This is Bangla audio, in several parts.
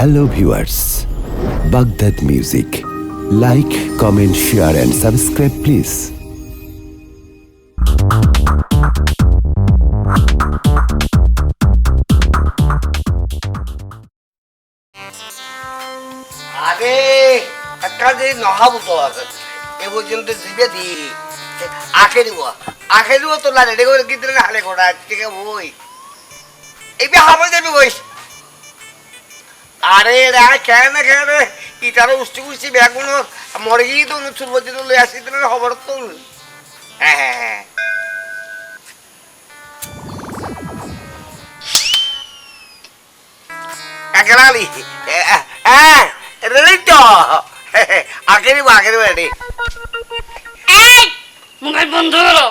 Hello viewers Baghdad music like comment share and subscribe please আখে দিব আখে দিব তো রেডি করে কিন্তু হালে করা ঠিক বই। এই হামে যাবি বই আরে রে কেন কেন? ইটারো উষ্টি উষ্টি ব্যাগুলো মরে গিয়ে তো চুল বলছি তো লই আসি খবর তো হ্যাঁ হ্যাঁ হ্যাঁ। একেলালি হ্যাঁ রেডি তো। আগে দিব আগে দিব রেডি। এই মোবাইল বন্ধ করো।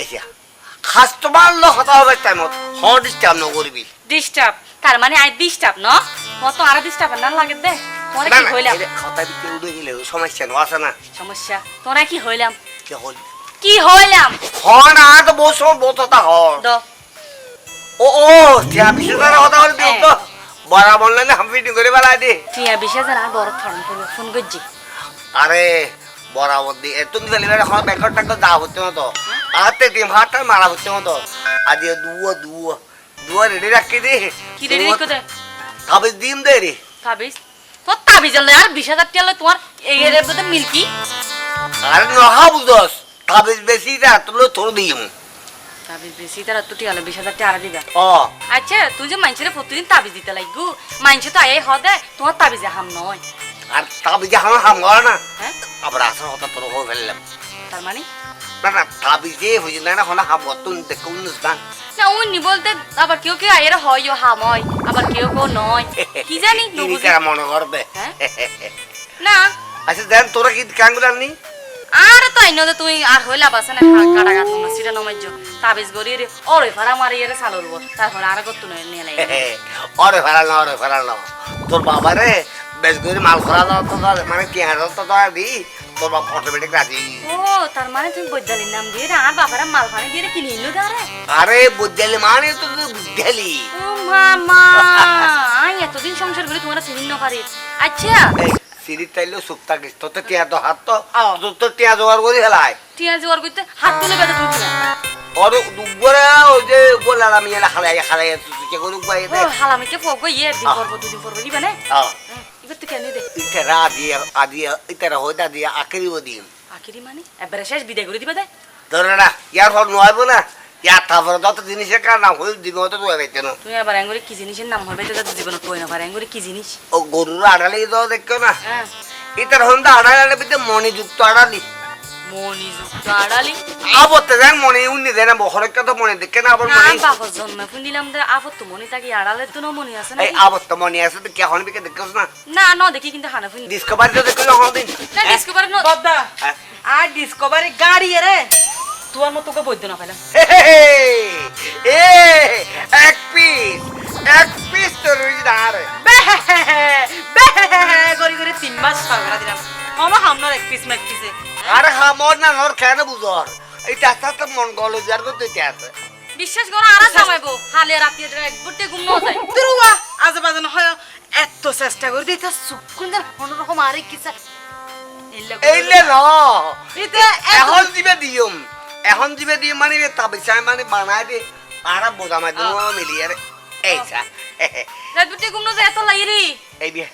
এই খাস তোমার লোক কথা হবে টাইমত ডিস্টার্ব নকরিবি। ডিস্টার্ব তার মানে আই ডিস্টার্ব ন? মত আর ডিস্টার্ব না লাগে দে। তোরা কি না হইলাম? কথা ভিতরে উড়ে গেলে সমস্যা নো আছে না। সমস্যা? তোরা কি হইলাম? কি হল? কি হইলাম? হ না তো বহু সময় হ। দ। ও ও তিয়া বিশেষ কথা হল দিও তো। বড় বললে না আমি মিটিং করে বেলা দি। টিয়া বিশে জানা বড় থরন করবে ফোন করছি। আরে বরাবর দি এতুন দিলে এখন ব্যাকর টাকা দা হচ্ছে না তো আতে টিম হাতটা মারা হচ্ছে না তো আজ দুয়া দুয়া দুয়া রেডি রাখি দে। কি রে রে কোথায় তবে দিম দে রে তাবিজ? তোর তাবিজ হলে আর বিশ হাজার টিয়া লয় তোমার এই এর মধ্যে মিল্কি? আরে নহা বুঝস তবে বেশি দা তুলো তোর দিম। তাবিজ বেশি তার তো টিয়া বিশ হাজার টিয়া দিবা ও। আচ্ছা তুই যে মানুষের প্রতিদিন তাবিজ দিতে লাগবো মানুষে তো আয় হদে তোমার তাবিজে হাম নয়। আর তবে যে আমার হাম করে না। হ্যাঁ? আবার আসল কথা তোর হয়ে ফেললাম। তার মানে? না না তবে যে হয়েছে না না হলে হাম তুন দেখুন না না উনি বলতে আবার কেউ কেউ আয়ের হয় হাম হয় আবার কেউ কেউ নয়। কি জানি মনে করবে। হ্যাঁ? না। আচ্ছা দেন তোরা কি কাঙ্গুলার নি আর তো আইন তুই আর হইলা বাসে না কাটা গাছ না সিটা নমাইজ। তাবিজ গরি রে ওরে ফারা মারি এর সালুরব তারপর আর কত নয় নিয়ে লাগে অরে ফেরাল না অরে ফেরাল না তোর বাবা রে বেশ করে মাল খরা দাও তো মানে কি হাজার তো দাও দি? তোর বাবা অটোমেটিক রাজি। ও তার মানে তুমি বৈদ্যালির নাম দিয়ে আর বাবারা মাল ফানি দিয়ে কিনে নিলো দারে আরে বুদ্ধালি মানে তো তুই বুদ্ধালি ও মামা আই এতদিন সংসার করে তোমার চিনি ন পারি আচ্ছা। এই সিঁড়ি তাইলেও সুখ থাকিস। তোর তো টিয়া তো হাত তো। তোর তো টিয়া জোগাড় করে ফেলায় টিয়া জোয়ার করতে হাত তুলে বেঁধে তুলছি না ওর দুপুরে ওই যে এলা খালাই খালাই তুই করে উপায় হালামিকে ফোক ইয়ে দিন। পর্ব দুদিন পর্ব দিবা না হ্যাঁ ಕೆನಿದೆ কেন ಅದಿಯ আদিয়া ইতারা হইতা দিয়ে আখেরি দিম আখিরি মানে এবারে শেষ বিদায় করে দিবা না ইয়ার ইয়ার তারপরে যত জিনিসের কার নাম হইল দিন হতে তো পাইতে না তুমি আবার এঙ্গুরি কি জিনিসের নাম হবে তো জীবনে কই না পারে এঙ্গুরি কি জিনিস ও গরুর আড়ালি তো দেখো না ইতার হন্দা আড়ালি ভিতরে মণিযুক্ত আড়ালি মনি যুক্ত আড়ালি আবতে দেন মনে উনি দেন বহরের কথা মনে দেখে না আবার না মনে বাপর জন্মে ফুন্দিলাম দে আপত তো মনি তাকি আড়ালে তো ন মনি আছে না এই আবত্ত মনে আছে তো কেমন বিকে দেখোস না? না ন দেখি কিন্তু হানা ফুন্দি ডিসকভারি তো দেখো যখন দিন না ডিসকভার ন। বদ্দা হ্যাঁ। আর ডিসকভারি গাড়ি রে তোমার মতো কে বৈদ্য না পেলাম। হে, হে, হে, এ এক পিস এক পিস তো দাঁড়ে গড়ি গড়ি তিন মাস সরবরাহ দিলাম। আমার হামনার এক পিস ম্যাক পিসে আরে হামর না নর কেন বুঝর? এই টাকা তো মন গলো যার করতে আছে? বিশ্বাস করো আর জামাইবো। হালে রাতে এক বুটে ঘুম ন যায়। দুরুয়া আজে বাজে হয় এত চেষ্টা করে দিতে সুকুন যেন কোনোরকম আরে কিসা এইলে ন এটা এখন দিবে দিয়ম এখন দিবে দিয়ম মানে তাবিসা মানে বানাই দে আর বোঝা মাই দিম মিলি আরে এই সা রাত বুটে ঘুম ন যায় এত লাইরি। এই বিয়ে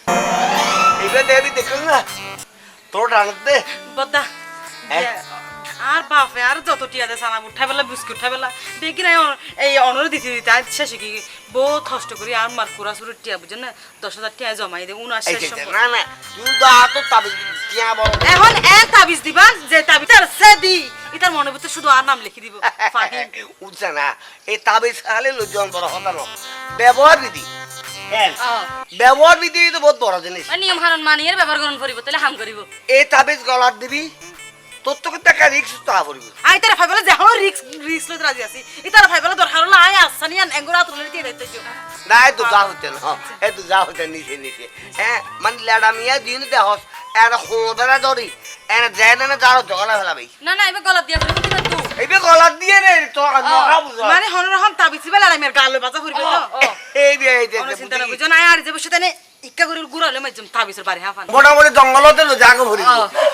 এইবার দেবি দেখুন না? তোর? আর বাপে আর যত টিয়া দে সানা উঠাই বেলা বিস্কুট উঠাই বেলা দেখি এই অনরে দিতে দিতে শেষে কি বহুত কষ্ট করি আর মার কুড়া সুরের টিয়া বুঝেন না দশ হাজার টিয়া জমাই দে উনার শেষ না না তুই তো আতো তাবিজ টিয়া বড় এখন এক তাবিজ দিবা যে তাবিজ তার সে দি। ইতার মনে ভিতরে শুধু আর নাম লিখে দিব ফাহিম। উঠছে না এই তাবিজ খালে লোকজন বড় হল না ব্যবহার বিধি। হ্যাঁ। ব্যবহার বিধি তো বহুত বড় জিনিস। নিয়ম হারণ মানিয়ে ব্যবহার করুন করিব তাহলে হাম করিব। এই তাবিজ গলার দিবি তোর তো কিন্তু একটা রিক্স তো পড়িব। আই তারা ফাইবলে যে হলো রিক্স রিক্স লইতে রাজি আছি। ই তারা ফাইবলে দরকার হলো আই আসানি আন এঙ্গুরা তুলে দিয়ে দিতে দিও না এই তো যা হতে না এই তো যা হতে নিচে নিচে হ্যাঁ মানে লেডা মিয়া দিন দেহস এর হোঁদরা ধরি এর জেনে না যারো জগলা ফেলাবি না না এবার গলা দিয়া এইবে গলাত দিয়ে রে তো নখা বুঝো মানে হন তাবিছি বেলা আমি গালে বাজা ফুরবে তো এই বে এই কোনো চিন্তা না বুঝো না আর যে বসে তানে ইক্কা করে গুড়া হলে মাইজম তাবিছের বাড়ি হাফান মোটামুটি জঙ্গলতে লো জাগো ভরি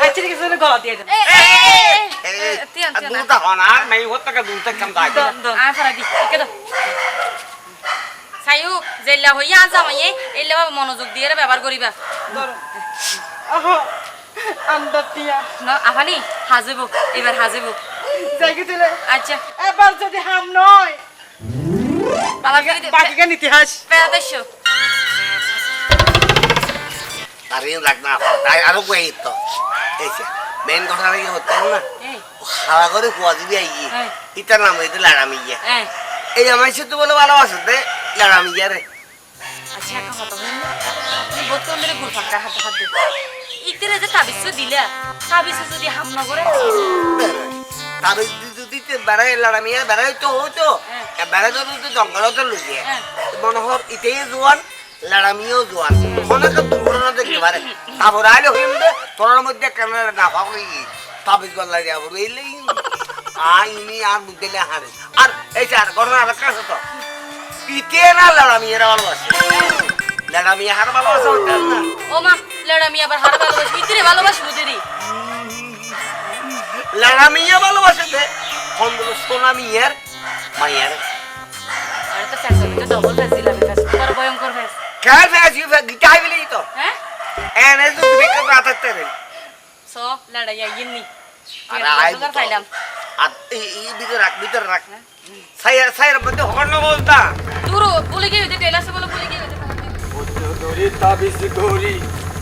আচ্ছা ঠিক আছে গলা দিয়ে দেন এ, এ, এ, এ, এ, তিয়ান, দুটা হনার নাই হতে কা দুটা কাম দাই দন, দন। আয় ফারা দি, একে দাও। চাইও জেল্লা হইয়া জামাইয়ে এলে মনোযোগ দিয়ে ব্যবহার করিবা। না আফানি হাজিব এবার হাজিব জায়গা দিলে? আচ্ছা। এবার যদি হাম নয় বাবা ইতিহাস। আরে না তাই আরও কই তো এই মেন কথা কি হতে না? এই। হাওয়া করে কুয়া দিবি আই হ্যাঁ। ইতার নাম হইতে গিয়া এই। আমার সাথে বলে ভালোবাসে দে লাড়ামি গিয়া রে আচ্ছা একটা কথা বলুন তুমি বোতল মেরে গুড় ফাঁকা হাতে হাত দিও ইতিরে যে তাবিজ দিলা তাবিজ যদি হাম না করে? তবে যদি বেড়াই লাড়ামি বেড়াই তো হতো হ্যাঁ। বেড়াই তো তো জঙ্গলতে লুকিয়ে হ্যাঁ। মনে হোক ইতেই জোয়ান লাড়ামিও জোয়ান। অনেক দুর্ঘটনা দেখতে পারে। তারপর আইলে হইম তোর মধ্যে কেন না পাবো তাবিজ গল্লা দিয়া বলব এই লেগে আইনি আর বুঝতে হারে আর এই আর ঘটনা আর কাছে ইতে না লাড়ামি এরা ভালোবাসে। লাড়ামি হার ভালোবাসা হতে না। ও মা লেড়া আমি আবার হার ভালোবাসি। ইতিরে ভালোবাসি বুঝেরি লাড়ামিয়া ভালোবাসে দে ফোন দিল সোনামিয়ার মাইয়ার। আরে তো ফ্যাস হবে তো ডবল ফ্যাস দিলাম ফ্যাস বড় ভয়ঙ্কর ফেসি গিটাই বিলি তো। হ্যাঁ? এনে তো বিকে রাতাতে রে সো লেড়া ইন্নি আরে আই খাইলাম আর এই এই ভিতরে রাখ ভিতরে রাখ। সাইয়া সাইয়ের মধ্যে হকর না বলতা। দূরো বলে গিয়ে হইতে এলাসে বলে বলে গিয়ে ধরি তাবিজ গৌরী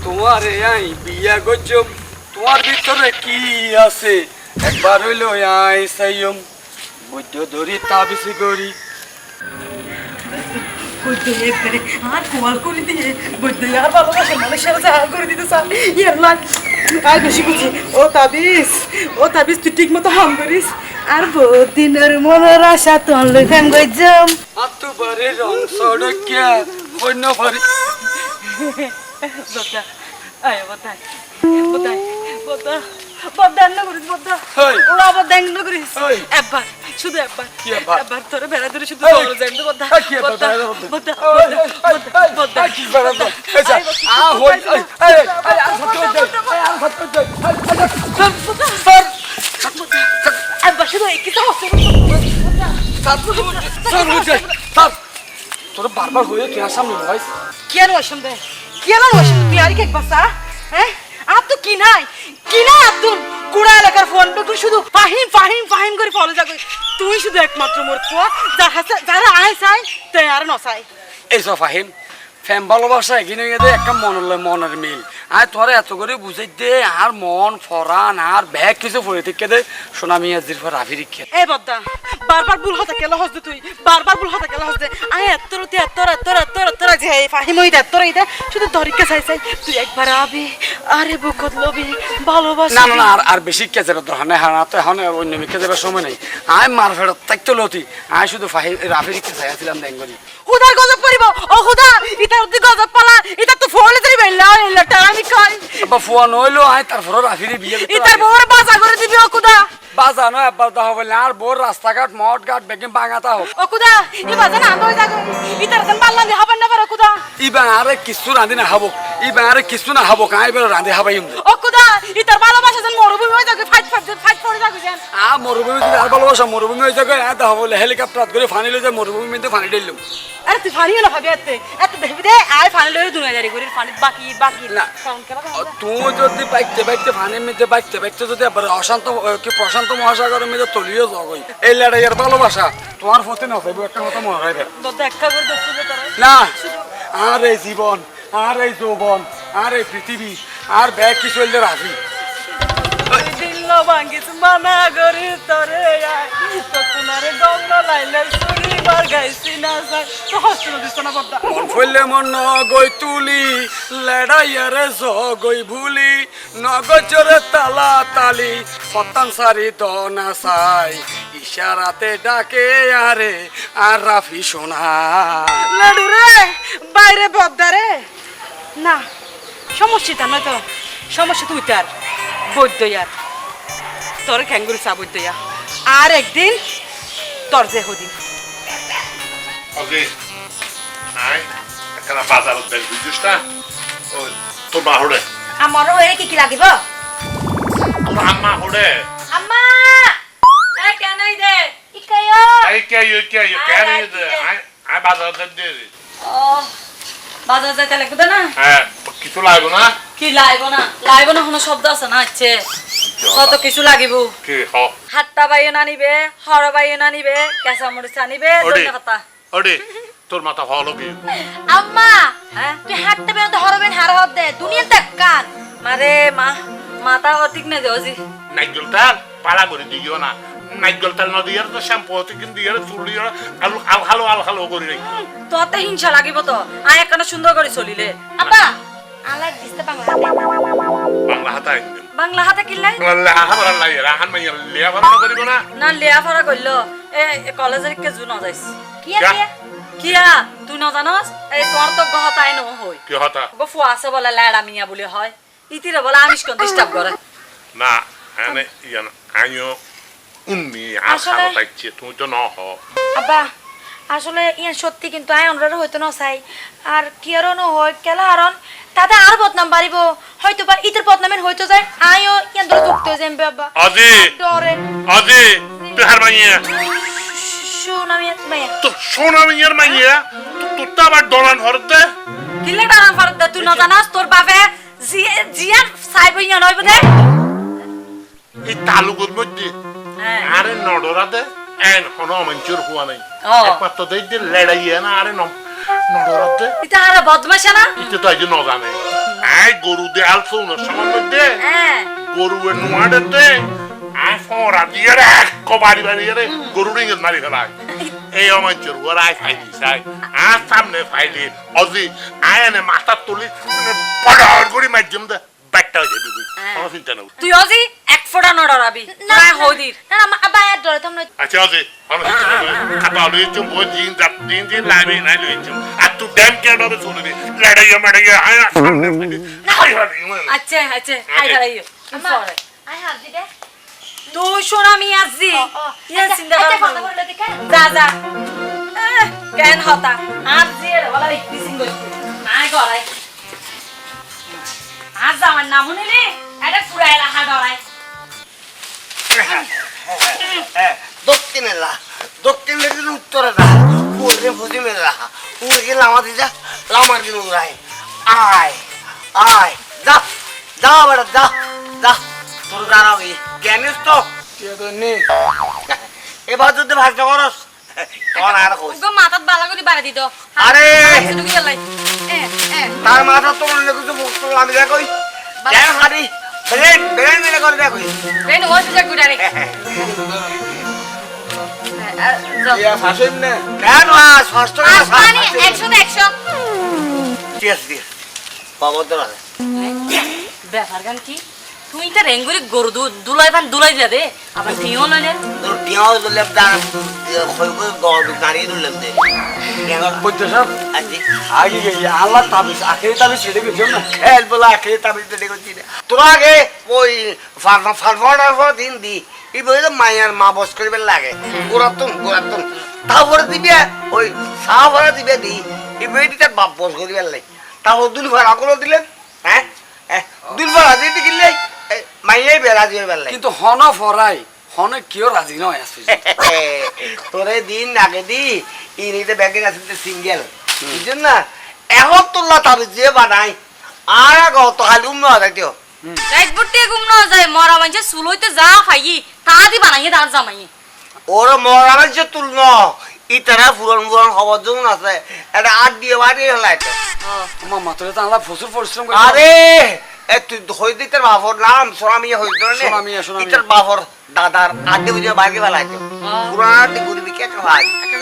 তোমার আই বিয়া গজম তোমার ভিতরে কি আছে? একবার হইল আই সাইয়ম। বুদ্ধ ধরি তাবিজ করে বৈদ্য আর ভালোবাসে মানুষের সাহায্য করে দিতে চান ইয়ার লাগ আর বেশি বুঝি। ও তাবিজ ও তাবিজ তুই ঠিক মতো হাম করিস। আর দিনের মনের আশা তোর লেখান গজ্জম। আত্তু বারে রং সড়কিয়া অন্য বাড়ি বদ্দা আয় বদ্দাই বদ্দাই বদ্দা বদ্দান করিস বদ্দা ওরা বদ্দান করিস একবার শুধু একবার একবার? একবার তোরে বেড়া ধরে শুধু হেই। দৌড় যাই বদ্দা কি একবার বদ্দা বদ্দা বদ্দা এই, এই, বদ্দা কি বেড়া ধরে? এই আ, হই, এই, এই, এই, আর এই, আর একবার শুধু তোর বারবার হয়ে আর সামনে ভাই কেন ওসম দে কেন ওসম তুই আর কি একবার সা হ্যাঁ? আর তো কি নাই? কি আব্দুল? কুড়া এলাকার ফোন পে করে শুধু ফাহিম ফাহিম ফাহিম করে ফলো যাবে তুই শুধু একমাত্র মোর পোয়া যার যারা আয় চাই তাই আর নসাই এইসব ফাহিম, ফ্যাম ভালোবাসা, এগিয়ে নিয়ে একটা মনের মনের মিল। আর তোরা এত করে বুঝাই দে আর মন ফরান আর ব্যাগ কিছু পড়ে থেকে দে। সোনা মিয়া জিরফা রাফি রিক্ষে এ বদ্দা বারবার ভুল হতে কেলা হস তুই বারবার ভুল হতে কেলা হস দে। আয় এত্তর তুই এত্তর এত্তর এত্তর এত্তর যে ফাহিম হইতে এত্তর হইতে শুধু ধরিকে চাই চাই। তুই একবার আবি আরে বুকত লবি ভালোবাসি। না না না আর আর বেশি কে যাবে নেই হ্যাঁ তো এখন অন্য মিকে যাবে সময় নেই। আয় মার ফেরত থাকতে লতি। আয় শুধু ফাহি রাফি রিক্ষে চাইছিলাম দেঙ্গলি হুদার গজব পড়িব ও হুদা ইটা উদ্দি গজব পালা ইটা তো ফোলে ধরি বেলা এলাটা আমি কই আবার ফুয়া নইলো আয় তারপরে রাফিরে বিয়ে ইটার বউর বাজা করে দিবি ও কুদা? বাজা নয় একবার দেখা বলে আর বোর রাস্তাঘাট মঠ ঘাট বেগিন বাঙাতা হোক। ও কুদা ই বাজা না আন্দো যাগো ইটার দেন পাল্লা দি হবেন না পারে কুদা ইবাং আরে কিছু রাঁধি না হাবো ইবাং আরে কিছু না হাবো কাঁ এবার রাঁধি হাবাই ও কুদা ইটার ভালোবাসা যেন মরুভূমি হয়ে যাবে ফাইট ফাইট ফাইট পড়ে যাবে যেন। আ মরুভূমি যদি আর ভালোবাসা মরুভূমি হয়ে যাবে এত হবলে হেলিকপ্টার করে ফানি লই যায় মরুভূমিতে ফানি দিলাম আরে তুই ফানিও না ভাবি এতে এত দেখবি দে আয় ফানি লই দুনিয়া জারি করি ফানি বাকি বাকি। না। তুই যদি বাইকতে বাইকতে ফানির মধ্যে বাইকতে বাইকতে যদি আবার অশান্ত কি প্রশান্ত মহাসাগরের মধ্যে তলিয়ে যাবই এই লড়াইয়ের ভালোবাসা তোমার প্রতি না হইব একটা কথা মনে রাখবে। না আর এই জীবন আর এই যৌবন আর এই পৃথিবী আর ব্যাগ কি চলতে রাখি? দিল ভাঙ্গিস মানা গরি তরে তোমারে গঙ্গ লাইলে মার গাইছি না সাই তো হস্ত দিছ না বদ্দা মন ফুললে মন গই তুলি লড়াইয়ারে গই ভুলি নগজরে তালা তালি পতান সারি দনা সাই ইশারাতে ডাকে আরে আর রাফি সোনা লাডু রে বাইরে বদ্দা রে। না সমস্যাটা নয় তো সমস্যা তুই তার বৈদ্য তোর খ্যাঙ্গুরি চা বৈদ্য ইয়া আর একদিন তোর যে হদিন ওকে আয় একখানা বাজারত দেখ বুঝছিস না? ওই তোর মা হড়ে আমারও এর কি কি লাগিব? তোর আম্মা হড়ে আম্মা! এ কেন দে ইকায়ো এই কে ইউ কেন ইউ দে আয়। আয় বাজার দেখ দে। ও বাজার যাইতে লাগবে না? হ্যাঁ কিছু লাগবে না? কি না? না কোনো শব্দ আছে না ইচ্ছে কত কিছু লাগিব। কি হ। হাতটা বাইও না নিবে হর বাইও না নিবে কেঁচা মরিচ আনিবে ওরে। ধনিয়া তোর মাথা হলো কি আম্মা তুই হাঁটতে বেরো তো হরবেন হার হব দে দুনিয়া দেখ কান মারে মা মাথা ঠিক নেই দেওজি নাইজল তাল পালা করে দিও না? নাইজল তাল নদী আর তো শ্যাম্পু হতে কিন্তু ইয়ার চুল দিয়ে আলু আল হালো আল হালো করে রাখি তোতে হিংসা লাগিব তো। আয় একখানা সুন্দর করে চলিলে। আব্বা আল্লাহ দিতে বাংলা বাংলা হাতায় বাংলা হাতে কিনলাই? বাংলা হাবার লাগে রাহান মাইয়া লিয়া বানানো করিব না। না লিয়া ফরা করল এ এ কলেজের কে জু নজাইস কি আছে যা। কিয়া তুই নজানস? এই তোর তো গহতাই ন হই। কি হতা? গো ফুয়া আছে বলে ল্যাডা মিয়া বলে হয়। ইতিরে বলে আমিষ কোন ডিস্টার্ব করে না এনে ইয়ান আইও উন্নি আসলে- তুমি তো ন হ আব্বা আসলে ইয়ান সত্যি কিন্তু আই অনরার হইতো না চাই আর কি আরও ন হয় কেলা আরন তাতে আর বদনাম বাড়িব। হয়তো বা ইতের বদনামের হইতো যায় আইও ইয়ান ধরে যুক্ত হয়ে বাবা। আজি ডরে আজি তুই হার মাইয়া। আমি মাইয়া। তো সোনা মাইয়ার মাইয়া। তো আবার ডলান হরতে কিলে ডারাম পার দে তুই নজানস তোর বাপে জিয়া জিয়ার সাইব ইয়া নইব দে। এই তালুকের মধ্যে হ্যাঁ। আরে নডরাতে এন হন মঞ্চুর হুয়া নাই। একমাত্র যে লড়াইয়া না আরে নডরাতে ইতা আর বদমাশা না ইতে তো আইজ নজানে আই গরু দে আলছো না সমান মধ্যে হ্যাঁ গরু এ নুয়াডেতে আই ফরা দিয়ে রে কবাড়ি বাড়ি রে গরু রিঙ্গের মারি ফেলায় এই অমঞ্চুর হুয়ার আই ফাইলি চাই আর সামনে ফাইলি অজি আই এনে মাথা তুলি পড়ার করে মাধ্যম দে ব্যাটটা হয়ে যাবি কোনো চিন্তা নেই। তুই অজি এক ফোঁটা নডরাবি না হদির না না আব্বা আর ডরে তোমরা আচ্ছা আছে ভালো খাতা লইছো বই দিন রাত দিন দিন লাইবে নাই লইছো আর তুই ড্যাম কে ডরে চলবি লড়াইয়া মাড়াইয়া হাই আচ্ছা আচ্ছা আই দাঁড়াইও আম্মা আই হাত দি দে তুই শোন আমি ও, ও, ইয়ে আচ্ছা, চিন্তা আচ্ছা, কর। কেন? যা যা। কেন হতা। আর জিয়ে রে বলা দেখতে সিং করতে আয় গড়াই যা আমার নাম শুনিলি? এটা ফুরাই রাখা ডরাই দক্ষিণে লা দক্ষিণ থেকে উত্তরে লা পূর্বে পশ্চিমে লা পূর্বে লামা দিয়ে লামার দিন উড়াই আয় আয় যা যা বেটা যা যা তোর দাঁড়াও জ্ঞানিস তো। এবার যদি ভাষা করস তখন আর কইস মাথাত বালা করে বাড়া দিত। আরে! তার মাথা তো অন্য কিছু ভক্ত আমি দেখো দেখ হারি ব্রেন ব্রেন মিলে করে দেখো ব্রেন সুজা গুড়ারে। কেন ষষ্ঠ আসমানি 100 তে 100 ঠিক আছে ঠিক আছে বাবর দর ব্যাপার গান কি? তুই তো রেঙ্গুরি গরু দুলাই পান দুলাই দিয়া দে। আবার তিও লইলে তোর দিলাম দা গড় দাঁড়িয়ে দিলাম দে। বৈদ্য আগে আল্লাহ তাবিজ আখেরি তাবিজ সেটা গেছে না। খেল বলা দেখছি তোর আগে ওই দিন দি। এই বই মায়ের মা বস করিবার লাগে। গোরাতুন গোরাতুন তারপরে দিবে ওই চা ভরা দিবে দি। এই বইটি তার বাপ বস করিবার লাগে। তারপর দুল ভাড়া করে দিলেন হ্যাঁ? দুল ভাড়া দিয়ে মাইয়াই বেড়া দিয়ে লাগে। কিন্তু হন ফরাই হনে কিয় রাজি নয় আসছে তোরে দিন আগে দি ইনিতে ব্যাগে আছে সিঙ্গেল বুঝছেন? না এখন তোল্লা তাবি যে বানাই আর আগে তো খালি উম্ম যাইতেও। রাইট বুটে ঘুম না যায় মরা মানছে সুলইতে যা খাইই তা দি বানাইয়ে দাঁড় জামাই ওর মরা যে তুলন ইতারা ফুরন ফুরন খবর যখন আছে। এটা আট দিয়ে বাড়ি হেলাইতো। আমার মাত্রে তো আল্লাহ প্রচুর পরিশ্রম করে। আরে তুই বাপর নাম সোনামিয়া হই ধরে সোনামিয়া, সোনামিয়া। ইতার বাপর দাদার আড্ডি বুঝে বাইরে বেলাইতো পুরাটি গরিবি কে ভাই। কে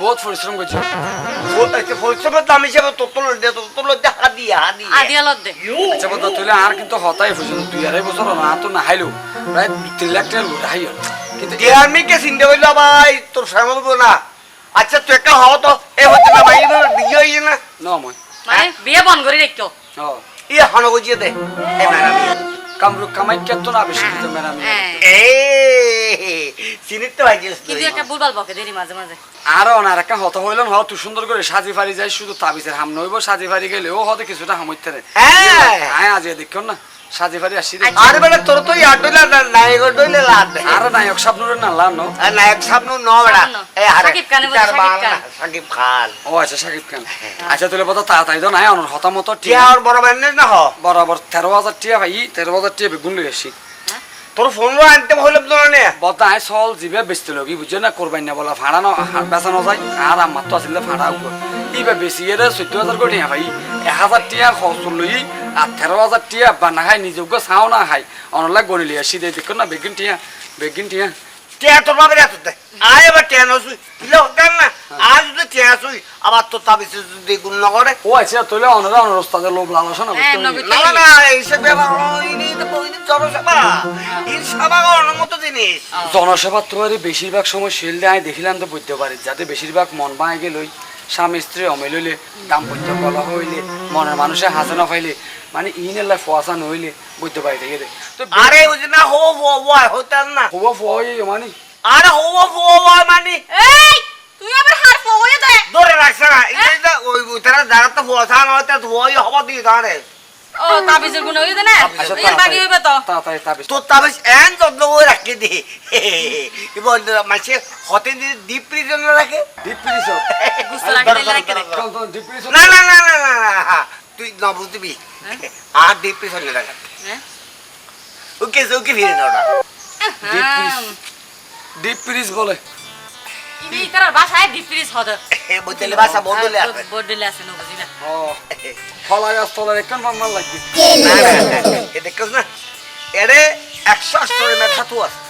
বহুত পরিশ্রম করছে পরিশ্রমের দাম হিসেবে তোতল দে তোতল দে হাদি হাদি আদিয়া লদ দে আচ্ছা বন্ধু তুই আর কিন্তু হতাই পর্যন্ত দুই আড়াই বছর না তো না হাইলো প্রায় তিন লাখ টাকা কিন্তু আমি চিন্তা করল ভাই তোর সামনে না। আচ্ছা তুই একটা হও তো। এ হচ্ছে না ভাই বিয়ে হইছে না? ন মই। মানে বিয়ে বন্ধ করে ও। ইয়ে হন গুজিয়ে দে। এ কামাইকে তো না বেশি ম্যাডাম। হ্যাঁ। চিনিত তো ভাইছিস কিন্তু একটা বুলবাল বকে দেরি মাঝে মাঝে। আর একটা হত হইল হ তুই সুন্দর করে সাজি ফারি যায় শুধু তাবিজের হাম নইব সাজি ফারি গেলে ও হতে কিছুটা হামইতে রে হ্যাঁ। হ্যাঁ আজ দেখুন না। সাজি ফারি আসি আরে বেটা তোর তো ইয়ার ডইলে নায়ক ডইলে লাদ। আর নায়ক না লান আর নায়ক ন বেটা। এই আরে সাকিব খান। সাকিব খান। ও আচ্ছা সাকিব খান। আচ্ছা তুলে তাড়াতাড়ি তো নাই অনর হতামত টিয়া। টিয়া আর বড় না হ? বরাবর তেরো হাজার টিয়া ভাই তেরো হাজার টিয়া বেগুন লই আসি। তোর ফোন আনতে হইলে তো না বদা আই চল জিবে বেচতে লগি বুঝছ না করবাই না বলা ভাড়া ন বেচা নযায় আর আমার তো আসলে ভাড়া উপর এইবার বেশি এর চৈধ্য হাজার করে টিয়া ভাই এক হাজার টিয়া খরচ লই আর তেরো হাজার টিয়া বা না খাই নিজেও চাও না খাই অনলা গণিলি আসি দে দেখো না বেগিন টিয়া বেগিন টিয়া। টিয়া তোর বাবার এত দে। আয় এবার টিয়া নসুই না। আজ যদি টিয়া শুই আবার যদি গুণ না করে ও আচ্ছা তোলে অনরা লোভ লালসা না না না না এইসব ব্যাপার ওইনি তো বইনি জনসেবা এই সেবা করানোর জিনিস জনসেবা তোমারই বেশিরভাগ সময় শিল দিয়ে দেখিলাম তো বুঝতে পারি যাতে বেশিরভাগ মন বাঁয়ে গেলই স্বামী স্ত্রী অমিল হইলে দাম্পত্য কলা হইলে মনের মানুষে হাসে না পাইলে মানে ইনেলা ফোয়াশা নইলে বুঝতে পারি দে তো আরে ওই না হো হো ওয়াই হইতাম না। হব ফোয়াই মানে। আরে হো হো ওয়াই মানে। এই তুই আবার হার ফোয়ে দে। ধরে রাখছে না এই যে ওই তারা যারা তো ফোয়াশা না হইতে ধোয়াই হব দিয়ে ধরে ও তাবিজের গুণ হইবে না? আচ্ছা এর বাকি হইবে তো। তাড়াতাড়ি তাবিজ। তোর তাবিজ এন যত্ন করে রাখি দি। এবার মাসে হতে যদি ডিপ প্রিজনে রাখে? ডিপ পিরিস লাগে দিলে রেখে দে ডিপ না না না না না না। তুই না বুঝবি? আর ডিপ প্রিজনে রাখা হ্যাঁ? ওকে ওকে ফিরে না। ওটা ডিপ বলে করার হদ। বদলে বদলে আছে না বুঝি ও। ফলা গাছ তলার একখান পাম্মার লাগবে? না না এ দেখছ না? এরে একশো আষ্টরে মেধা তো আছে।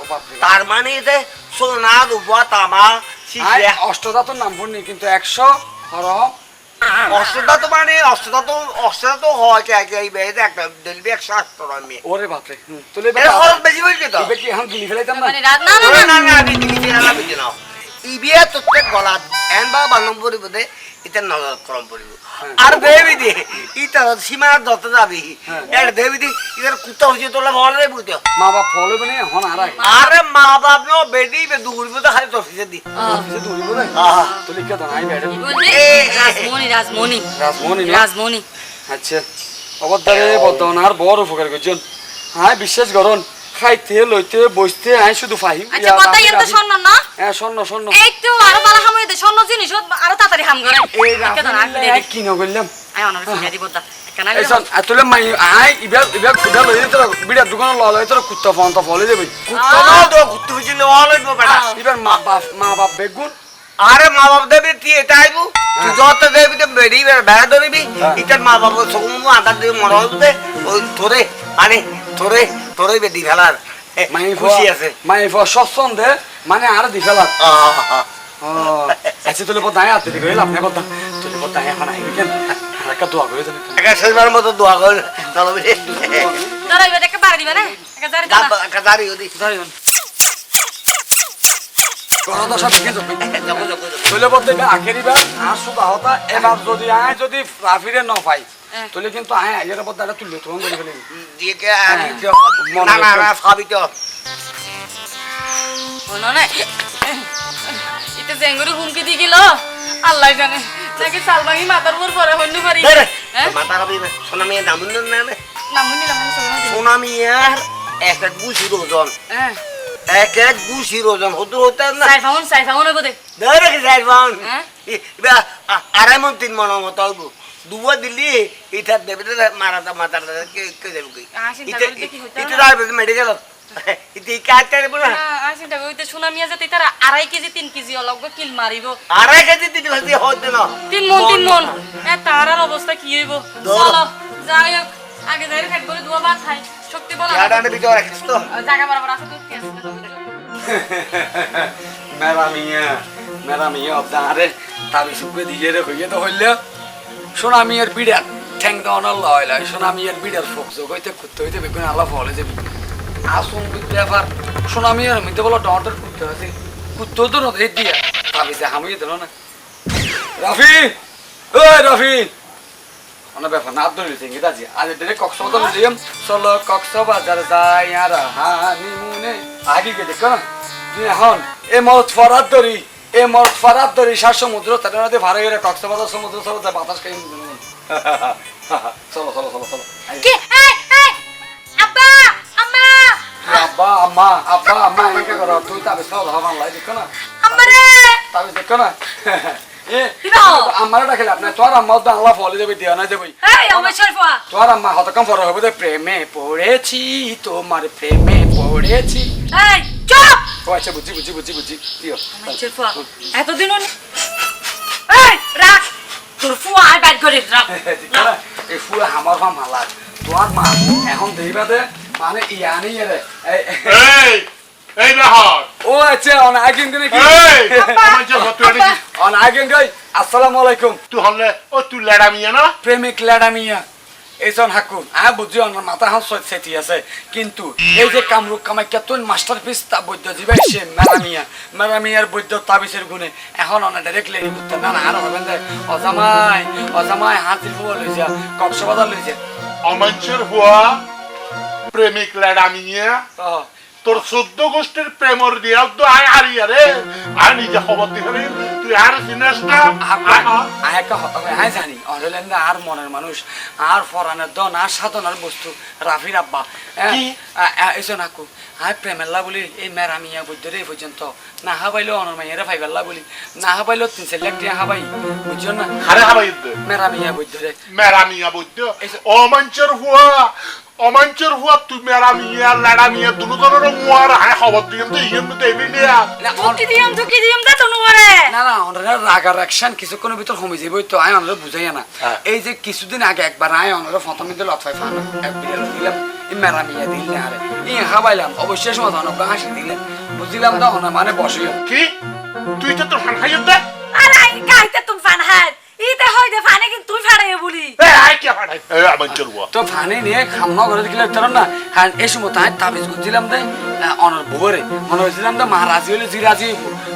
ও তার মানে যে তামা অষ্টদাতর নাম কিন্তু একশো অষ্টটা তো মানে অসুস্থতা তো অসুবিধা তো হয় কে কে এই বেড়ে একটা দিলবি একশো আষ্টর আমি ওরে বাপরে খরচ বেশি হয়েছে তো বেশি এখন গিলি ফেলাইতাম না মানে রাত না না না না না না আমি দিলি দিলা না বুঝি না ইবিয়া তোতে গলা এন বা বান্নম পড়িব দে ইতা নজর করম পড়িব আর দেবি দি ইতা সীমা দত যাবি। এর দেবি দি ইতার কুত্তা হইছে তোলা ভালো রে বুঝতে। মা বাপ ফল হবে না এখন আর আরে মা বাপ নো বেডি বে দূরব তো খালি তোর ফিসে দি কিছু ধরিব না? তো নাই বেড়ে রাজমণি রাজমণি। রাজমণি আচ্ছা। অবদারে বর্তমান আর বড় উপকার করছেন। হ্যাঁ বিশ্বাস করুন। খাইতে লইতে বসতে আই শুধু ফাহিম আচ্ছা কথা এত স্বর্ণ না? হ্যাঁ স্বর্ণ স্বর্ণ এই তো আরও বালা হাম হইতে স্বর্ণ জিনিস আরও তাড়াতাড়ি হাম করে। এই একে তো না দি। কি নগরলাম আই অনার ফিরে দিব দা। কুত্তা ফোন তো ফলে দেবে তো মা বাপ মা বাপ বেগুন। আরে মা বাপ দেবি তুই এটা আইবু। তুই যত দেবি তো বেড়ি বেড়া ধরিবি। ইটার মা বাপ সগুমু আদার দিয়ে মরা হইবে। ওই তোরে মানে তোরে। তোরে বেদি ফেলার খুশি আছে। মাই সসন্দে মানে আর দি আচ্ছা তুলে পর দায় আতে দিকে লাভ না কথা তুলে পর দায় এখন আইবি কেন? একটা দোয়া করে দেন একা শেষবার মতো দোয়া কর চলো দিবে না? একটা জারি দাও ওদি যদি আয় যদি রাফিরে ন পাই। তুলে কিন্তু আয় আগের পর দাঁড়া তুললে তোমার বলে ফেলেন দিয়ে কে আমি তো না না না ভাবি তো। শোনো না। এটা জেঙ্গুরি হুমকি দি গেল। আল্লাহ জানে নাকি সালমাঙ্গি মাথার উপর পরে হইনি পারি। হ্যাঁ? মাথা খাবি না। সোনা মেয়ে দামুন না না নামুনি নামুনি সবাই সোনা মেয়ের এক এক গুছির ওজন হ্যাঁ। এক এক গুছির ওজন হতে হতে না। সাই ফাউন সাই ফাউন হইব দে ধরে কি যাই বাউন হ্যাঁ? আড়াই মন তিন মনের মতো হইব। দুবো দিলি এটা দেবে মারাটা মাথার কে দেবে কি আশি টাকা ইতে দিতে কি হইতো? ইতে না? যাবে মেডিকেল ইতে কাটতে দেবো না? আর চিন্তা করি সোনা মিয়া যাতে তারা আড়াই কেজি তিন কেজি অলগবে কিল মারিব। আড়াই কেজি দিতে ভাজি হতে না তিন মন তিন মন। এ তারার অবস্থা কি হইব? চলো যাই হোক আগে যাই ফেট করে দুয়া ভাত খাই। শক্তি বলা ইয়াডানে ভিতরে রাখিস তো। জায়গা বরাবর আছে তো কি আছে মেরা মিয়া মেরা মিয়া অবদারে তাবি সুকে দিয়ে রে হইয়ে তো হইলে। সোনা মিয়ার বিড়ার ঠ্যাং দাওয়ানোর লয় লয় সোনা মিয়ার বিড়ার ফোক যোগ হইতে কুত্তে হইতে বেগুন আলা ফলে যাবি আসুন ব্যাপার সোনা মিয়ার মিতে বলো ডর কুত্তে আছে কুত্তে তো না এই দিয়া সে হামিয়ে দিল না। রাফি! ওই রাফি! অনেক ব্যাপার না ধরে রয়েছে ইংরেজি আজি আজ ডেরে কক্সবাজার লই যাইম চলো কক্সবাজার যাই আর হানিমুনে। আগে গিয়ে দেখো না? তুই এখন এ মত ফরাত ধরি এ মত ফারাত ধরি সাত সমুদ্র তাদের মধ্যে ভারে গেলে কক্সবাজার সমুদ্র চলো তাই বাতাস খাই চলো চলো চলো চলো। আব্বা আম্মা। আব্বা আম্মা এনেকে করো। তুই তাবিজ খাওয়া ভালো লাই দেখো না। তাবিজ দেখো না? আমার ডাকিলে আপনি তোর আম্মা তো আল্লাহ ফলে দেবে দিয়া না আমার তোর আম্মা হতকাম পরে হবে প্রেমে পড়েছি তোমার প্রেমে পড়েছি এই চুপ! ও আচ্ছা বুঝি বুঝি বুঝি বুঝি দিও এতদিন রাখ তোর ফুয়া আই বাইর করে রাখ এই আমার মা মালা তোর মা এখন দেইবা দে মানে ইয়ানি রে এই- এই এই বেহর ও আচ্ছা অন আগেন দিনে কি হতো অন আগেন গাই আসসালামু আলাইকুম। তুই হলে ও তুই লেডা মিয়া না? প্রেমিক লেডামিয়া এইজন হাকুন আ বুঝি আমার মাথা সেটি আছে। কিন্তু এই যে কামরূপ কামাখ্যা তুই মাস্টার পিস তা বৈদ্য জীবে সে মেরামিয়া মেরামিয়ার বৈদ্য তাবিসের গুণে এখন অনা ডাইরেক্ট লেডি করতে না না আর হবেন যে অজামাই অজামাই হাতির ফুয়া লই যা কক্সবাজার লই যা। অমাঞ্চর হুয়া প্রেমিক লেডা মিয়া। ও, তোর চোদ্দ গোষ্ঠীর প্রেমর দিয়া তো আয় হারিয়া রে। আর নিজে খবর দিবি তুই আর চিনিস না। আয়। একটা হতা আয় জানি অরেলেন আর মনের মানুষ আর ফরানের দন আর সাধনার বস্তু রাফির আব্বা। কি? এইজন হাকু আয় প্রেমেল্লা বলি এই মেরামিয়া বৈদ্যরে এই পর্যন্ত। না হাবাইলো অনর মাইয়ারে ফাইবেল্লা বলি। না হাবাইলো তিন লাখ টাকা হাবাই বুঝছ না? হারে হাবাই দে মেরামিয়া বৈদ্যরে মেরা মিয়া এই- অমাঞ্চর হুয়া অমাঞ্চর হুয়া তুই মেরা মিয়া লেডা মিয়া দুনো ধরনের মুয়ার হায় খবর দিয়ে তো ইয়ে তো দেবি লিয়া না, অন- ঢুকি দিয়াম ঢুকি দিয়াম দে তো নুরে না না অনরের রাগার অ্যাকশন কিছুক্ষণের ভিতর কমে যাবই তো আয় অনরে বুঝাই না। হ্যাঁ। এই যে কিছুদিন আগে একবার আয় অনরে প্রথমে দিল লতফাই ফান এক বিড়াল দিলাম এই মেরামিয়া দিল না আরে। ই হাবাইলাম অবশ্যই সময় অনক হাসি দিলেন। বুঝলাম তো অনা মানে বসিও কি? তুই তো তোর ফান খাইয়ে দে। আরে গাইতে তুমি ফান হাত। ইতে হই দে ফানে কিন্তু তুই ফাড়াই বলি। এ আয় কে ফাড়াই এ অমাঞ্চর হুয়া তো ফানি নিয়ে খামনা করে দিলে তোর না হ্যাঁ এই সময় তাই তাবিজ করছিলাম দে অনর বুবরে মনে হয়েছিলাম তো মহারাজি হলে জিরাজি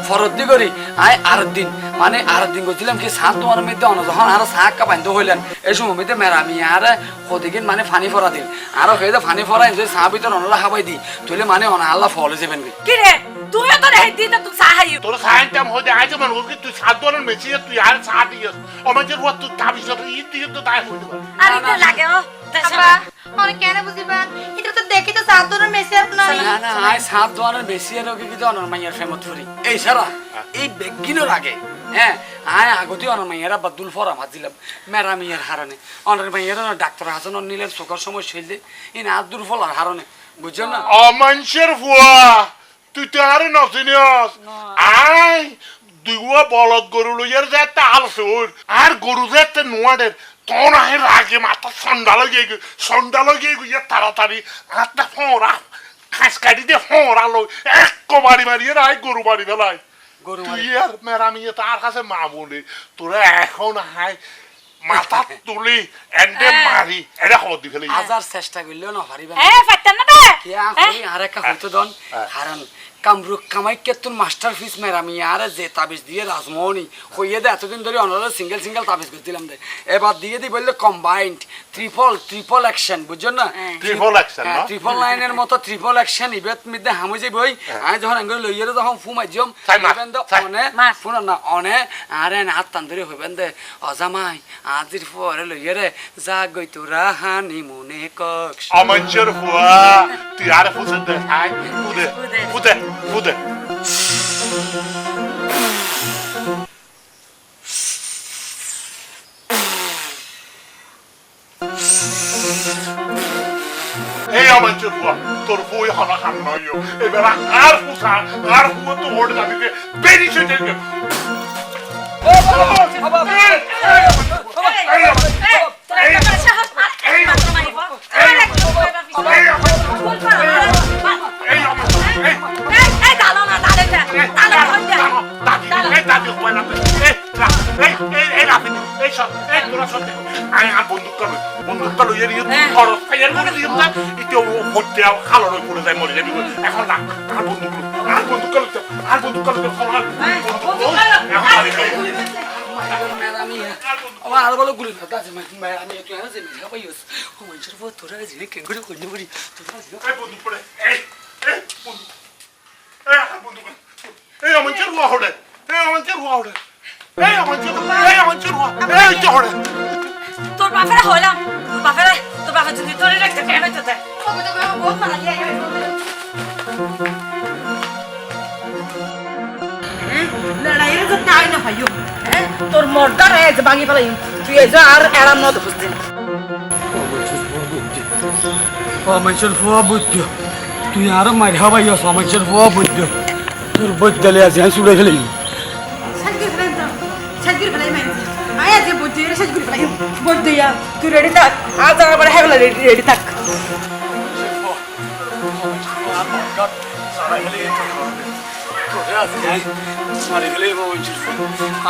ফরদ্দি করি আয় আর দিন। মানে আর দিন করছিলাম কি সাত তোমার মধ্যে অন যখন আর সাত কা বান্ধ হইলেন এই সময় মধ্যে মেরামি আর কদিন মানে ফানি ফরা দিন আর হয়ে দে ফানি ফরাই যদি সাঁ ভিতর অনরা হাবাই দি তুইলে মানে অনা আল্লাহ ফলে যাবেন কি রে? তুই তো রে দিতে তুই সাহাই তোর সাইনটাম হয়ে আইছে মানে ওকে তুই সাত ধরনের মেশিয়ে তুই আর সাত দিয়েস অমাঞ্চর হুয়া তুই তাবি সব ই দিয়ে তো তাই হইতে পারে। আর ইতে লাগে ও আব্বা অনেক কেন বুঝিবা এটা তো দেখি তো সাতজনের মেসেজ নাই। না না আয় সাত দোয়ানের বেশি আর ওকে কিন্তু অনর মাইয়ার ফেমত ফুরি এই সারা এই বেগিনোর আগে হ্যাঁ আয় আগতে অনর মাইয়ারা বাদুল ফরা ভাজিলাম মেরা মিয়ার হারণে অনর মাইয়ারা ডাক্তার হাসান নিলেন চোখের সময় শৈলে এই না আব্দুল ফলার হারণে বুঝছ না? অমাঞ্চের হুয়া তুই তো আর নচিনিয়স। আই দুগুয়া বলদ গরু লইয়ার যাতে আলসুর। আর গরু যাতে নোয়াদের তখন আহে রাগে মাথা সন্ডাল গিয়ে সন্ডাল গিয়ে গিয়ে তাড়াতাড়ি হাতটা ফোঁড়া খাস কাটি দিয়ে ফোঁড়া লই এক বাড়ি মারিয়ে রায় গরু বাড়ি গরু তুই আর মেরামিয়ে তার কাছে মামুনি তোরা এখন হাই মাথা তুলি এন্ডে মারি এটা খবর দি ফেলি। হাজার চেষ্টা করলেও না এ ফাইতাম না দে কে আর একটা হইতো দন। কারণ কামরুক কামাইকে তোর মাস্টার ফিস মেরামি আর যে তাবিজ দিয়ে রাজমোহনী। হইয়ে দে, এতদিন ধরে অনারা সিঙ্গেল সিঙ্গেল তাবিজ করছিলাম দে। এবার দিয়ে দিই বললে কম্বাইন্ড ট্রিপল ট্রিপল অ্যাকশন বুঝছ না? Triple action, না? ট্রিপল লাইনের মতো ট্রিপল অ্যাকশন ইবেত মিদে হামু যাই বই আমি যখন আঙ্গুল লইয়ারে যখন ফু মাইজম মার, দে। অনে। শুনুন না অনে আরে না হাত তান্দরি হইবেন দে অজামাই আজির পরে লইয়ারে যা গই তোরা হানি মনে কক্স অমাঞ্চের হুয়া তুই আর ফুসে দে হাই ফুদে ফুদে। ফুদে। হুয়া তোর বই হলা খান নয় এবার আর ফুসা আর হুয়া তো ওড় যাবি বেরি সেটে এই হয় না এই এই এই এই সব এই তোরা সব দেখো আমি আর বন্দুক করবে বন্দুক তো লইয়ে নিয়ে খরচ ফাইয়ার করে দিও না ইতে ও হচ্ছে খালো রই পড়ে যায় মরে যাবি এখন না আর বন্দুক আর বন্দুক করতে আর বন্দুক করতে খবর এখন আমি আমার আর বলো গুলি না তাছে আমি তুই আছে মেঘা পাইস ও মানুষের পর তোরা জিনে কেন করে কইনি করি তোরা এই বন্ধু পড়ে এই এই বন্ধু এই বন্ধু এই অমঞ্চের হুয়া হড়ে এই হুয়া হুয়া এই কে হড়ে তোর বাপেরা হইলাম। তোর বাপেরা তোর বাপের যদি তোর রাখতে কেন হইতে দেয় লড়াইয়ের তো তাই না ভাইও। হ্যাঁ? তোর মর্দা রে ভাঙি ফেলাই তুই যে আর এরাম নদ বুঝতে। মানুষের ফুয়া বৈদ্য তুই আরও মারি হবাইস মানুষের ফুয়া বৈদ্য তোর বৈদ্যালয় আছে আমি চুড়ে ফেলি সাজগির ফেলাই মাইছি আয়া যে বুদ্ধি রে সাজগির ফেলাই বুদ্ধি ইয়া তুই রেডি থাক। আজ আবার হেগলা রেডি রেডি থাক। মারি ফেলে মানুষের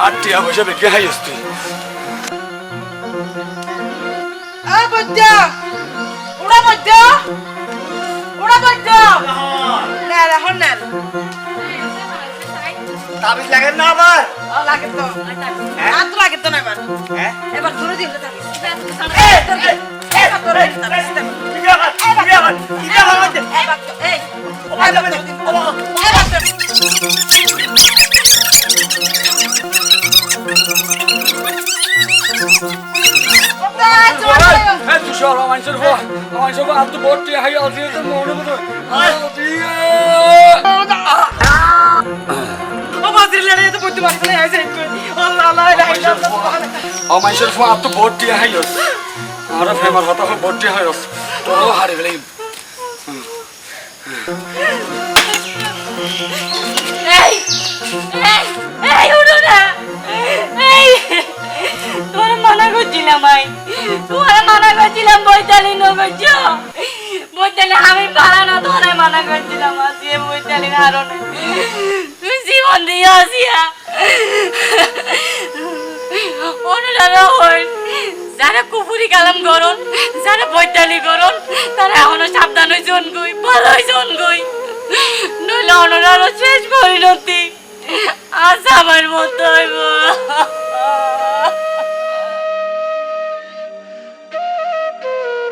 আর টিয়া পয়সা বেঁকে হাইস তুই আ বুদ্ধ উড়া বুদ্ধ উড়া বুদ্ধ না, হন না। তাবিজ লাগেন না আবার লাগে তো আর তো লাগে তো না এবার হ্যাঁ এবার ধরে দিন তো তাবিজ এই তোকে এবার ধরে দিন তাবিজ কি ব্যাপার কি ব্যাপার কি ব্যাপার হচ্ছে এবার তো এই ওমা যাবে না ওমা এবার তো হ্যাঁ তুই সর মানুষের মানুষের আর তো বড় হাই আছে মনে বাজির লড়াই তো বুদ্ধি মারি ফেলাই আইছে আল্লাহ আল্লাহ ইলাহা ইল্লাল্লাহ আর তো বড় টিয়া হাই আছে আর ফেমার হতা হয় বড় টিয়া হাই আছে তোরও হারে ফেলে এই এই এই উঠো না। এই তোর মানা করছিলাম ভাই। তোমার মানা করছিলাম নগর্য বৈতালি আমি পারা না তোরে মানা করছিলাম আসিয়ে বৈতালি আরও না তুই জীবন দিয়ে আসিয়া অনুরাগ হই, যারা কুপুরি কালাম যারা বৈতালি গরণ, তারা এখনও সাবধান হয়ে জন ভালো হয়ে জন গই নইলে অনুরাগ শেষ পরিণতি আজ আমার মতো হইব।